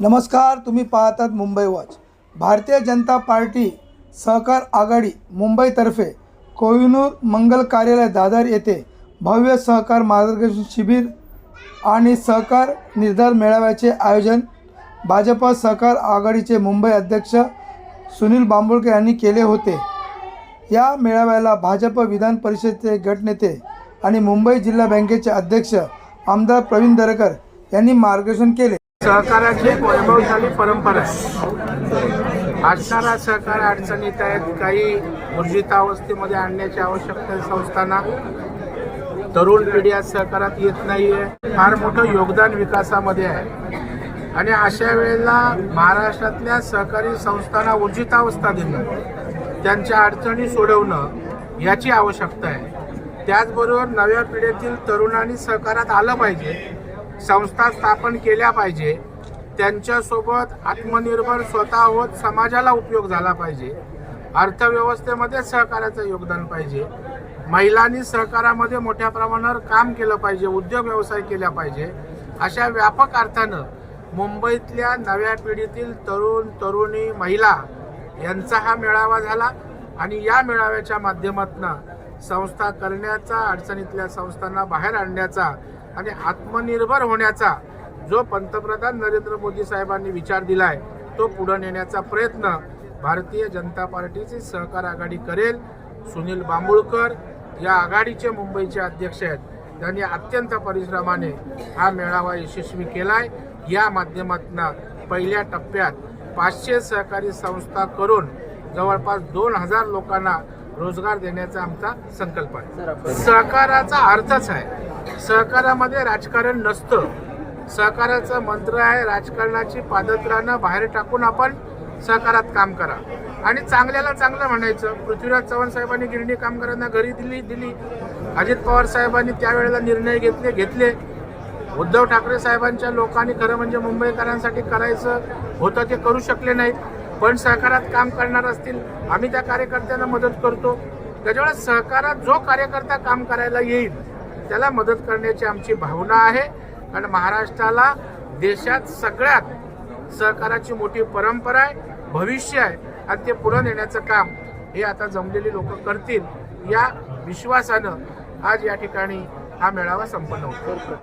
नमस्कार तुम्ही पाहतात मुंबई वॉच. भारतीय जनता पार्टी सहकार आघाडी मुंबईतर्फे कोहिनूर मंगल कार्यालय दादर येथे भव्य सहकार मार्गदर्शन शिबिर आणि सहकार निर्धार मेळाव्याचे आयोजन भाजप सहकार आघाडीचे मुंबई अध्यक्ष सुनील बांबोळकर यांनी केले होते. या मेळाव्याला भाजप विधान परिषदेचे गटनेते आणि मुंबई जिल्हा बँकेचे अध्यक्ष आमदार प्रवीण दरेकर यांनी मार्गदर्शन केले. सहकाराची वैभवशाली परंपरा. आहे असणारा सहकार अडचणीत आहेत काही ऊर्जितावस्थेमध्ये आणण्याची आवश्यकता आहे संस्थांना. तरुण पिढी आज सहकारात येत नाही आहे फार मोठं योगदान विकासामध्ये आहे. आणि अशा वेळेला महाराष्ट्रातल्या सहकारी संस्थांना ऊर्जितावस्था देणं त्यांच्या अडचणी सोडवणं याची आवश्यकता आहे. त्याचबरोबर नव्या पिढीतील तरुणांनी सहकारात आलं पाहिजे. संस्था स्थापन केल्या पाहिजे. त्यांच्यासोबत आत्मनिर्भर स्वतः होत समाजाला उपयोग झाला पाहिजे. अर्थव्यवस्थेमध्ये सहकार्याचं योगदान पाहिजे. महिलांनी सहकारामध्ये मोठ्या प्रमाणावर काम केलं पाहिजे उद्योग व्यवसाय केला पाहिजे. अशा व्यापक अर्थानं मुंबईतल्या नव्या पिढीतील तरुण तरुणी महिला यांचा हा मेळावा झाला आणि या मेळाव्याच्या माध्यमातून संस्था करण्याचा अडचणीतल्या संस्थांना बाहेर आणण्याचा आणि आत्मनिर्भर होण्याचा जो पंतप्रधान नरेंद्र मोदी साहेबांनी विचार दिला आहे तो पुढे नेण्याचा प्रयत्न भारतीय जनता पार्टीची सहकार आघाडी करेल. सुनील बांबुळकर या आघाडीचे मुंबईचे अध्यक्ष आहेत. त्यांनी अत्यंत परिश्रमाने हा मेळावा यशस्वी केला आहे या माध्यमातून पहिल्या टप्प्यात पाचशे सहकारी संस्था करून जवळपास दोन हजार लोकांना रोजगार देण्याचा आमचा संकल्प आहे. सहकाराचा अर्थच आहे. सहकारामध्ये राजकारण नसतं. सहकाराचा मंत्र आहे राजकारणाची पादत्रानं बाहेर टाकून आपण सहकारात काम करा. आणि चांगल्याला चांगलं म्हणायचं. पृथ्वीराज चव्हाण साहेबांनी गिरणी कामगारांना घरी दिली दिली. अजित पवार साहेबांनी त्यावेळेला निर्णय घेतले घेतले. उद्धव ठाकरे साहेबांच्या लोकांनी खरं म्हणजे मुंबईकरांसाठी करायचं होतं ते करू शकले नाहीत. पण सहकारात काम करणार असतील आम्ही त्या कार्यकर्त्यांना मदत करतो. त्याच्यामुळे सहकारात जो कार्यकर्ता काम करायला येईल त्याला मदत करण्याची आमची भावना आहे. कारण महाराष्ट्राला देशात सगळ्यात सहकाराची मोठी परंपरा आहे भविष्य आहे आणि ते पुढे नेण्याचं काम हे आता जमलेली लोक करतील या विश्वासानं आज या ठिकाणी हा मेळावा संपन्न होतो.